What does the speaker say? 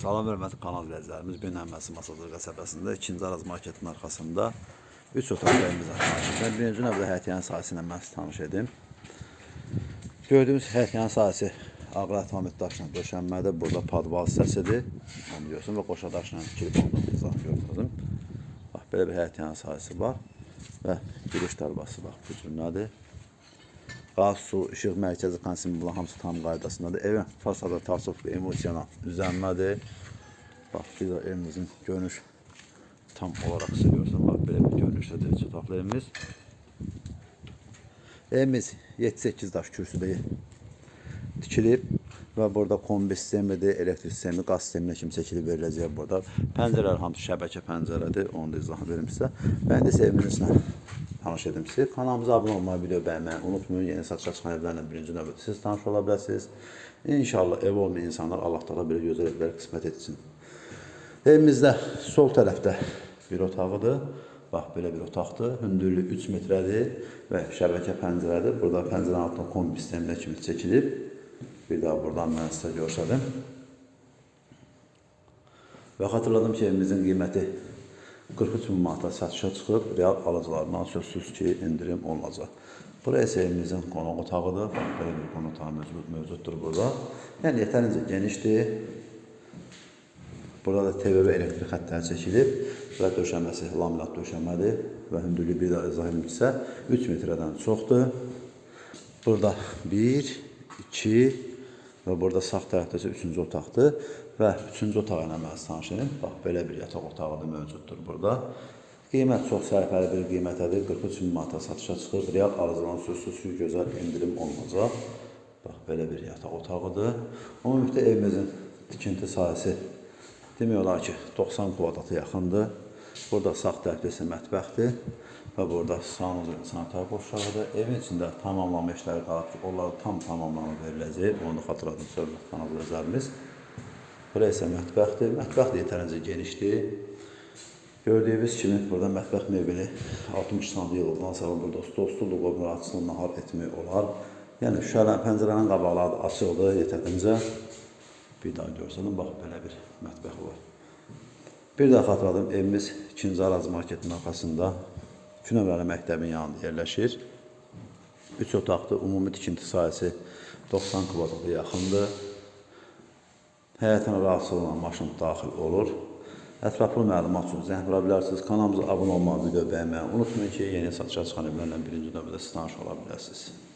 Salam hörmətli kanal izləyicilərimiz. Gün əmməsi Masazır qəsəbəsində 2-ci Araz marketin arxasında 3 otaq evimiz var. Birinci növbədə həyətyan sahəsi ilə mən sizi tanış edim. Gördüyümüz həyətyan sahəsi ağır tamit daşla döşənmədir. Burada padval hissəsidir. Onu görüyorsun və qoşa daşla kilib olduğunu izah gördüm. Bax, belə bir həyətyan sahəsi var və giriş darbası bax bu cürlədir. Qaz, su, işıq, mərkəzi konsum bunlar hamısı tam qaydasındadır. Evin fasada tasıf və emosional düzənmədir. Bax, bir də evimizin görünüş tam olaraq siz görürsən. Bax, belə bir görünüşdədir çataqlı evimiz. Evimiz 7-8 daş kürsüdə tikilib və burada kombi sistemidir, elektrik sistemi, qaz sisteminə kimi çəkilib veriləcək burada. Pəncərələr hamısı şəbəkə pəncərədir, onu da izah verim sizə. Ben də sevimlisi tanış edim sizi. Kanalımıza abunə olmayı, video bəyənməyi unutmayın. Yeni satışa çıxan evlərlə birinci növbədə siz tanış ola bilərsiniz. İnşallah ev olmayan insanlar Allah Taala belə gözəl evlər qismət etsin. Evimizdə sol tərəfdə bir otağıdır. Bax belə bir otaqdır. Hündürlüyü 3 metrədir və şəbəkə pəncərədir. Burada pəncərənin altında kombi sisteminə kimi çəkilib. Bir daha buradan mən sizə göstərdim. Və xatırladım ki, evimizin qiyməti 43 bin manata satışa çıxıb, real alıcılarından sözsüz ki, indirim olunacaq. Burası evimizin qonaq otağıdır. Bax, belə bir qonaq otağı mövcud, mövcuddur burada. Yəni, yetərincə genişdir. Burada da TV elektrik xəttləri çəkilib və döşəməsi laminat döşəmədir və hündürlüyü bir daha izah edilmişsə 3 metrədən çoxdur. Burada 1, 2 və burada sağ tərəfdə isə 3-cü otaqdır və 3-cü otaq ilə mən tanış edim. Bax, belə bir yataq otağı da mövcuddur burada. Qiymət çox sərfəli bir qiymətədir. 43 min manata satışa çıxır. Real arzulan sözsüz ki, gözəl indirim olunacaq. Bax, belə bir yataq otağıdır. Ümumilikdə evimizin tikinti sahəsi demək olar ki, 90 kvadrata yaxındır. Burada sağ tərəfdə isə mətbəxdir və burada sanuzun sanitar qovşağıdır. Evin içində tamamlanma işləri qalıb ki, onlar tam tamamlanıb veriləcək. Onu xatırladım söhbət kanal nəzərimiz. Bura isə mətbəxdir. Mətbəx də yetərincə genişdir. Gördüyünüz kimi burada mətbəx mebeli 60 sm yığıldan sonra burada stol stol qoyub rahatçılıqla nahar etmək olar. Yəni şüşələrin pəncərənin qabaqları açıqdır yetərincə. Bir daha görsənəm, bax belə bir mətbəx var. Bir daha xatırladım, evimiz 2-ci Araz marketin arxasında 2 nömrəli məktəbin yanında yerləşir. 3 otaqlı ümumi tikinti sahəsi 90 kvadrata yaxındır. Həyətən rahatsız olan maşın daxil olur. Ətraflı məlumat üçün zəng vura bilərsiniz. Kanalımıza abunə olmağı, video bəyənməyi unutmayın ki, yeni satışa çıxan evlərlə birinci növbədə siz tanış ola bilərsiniz.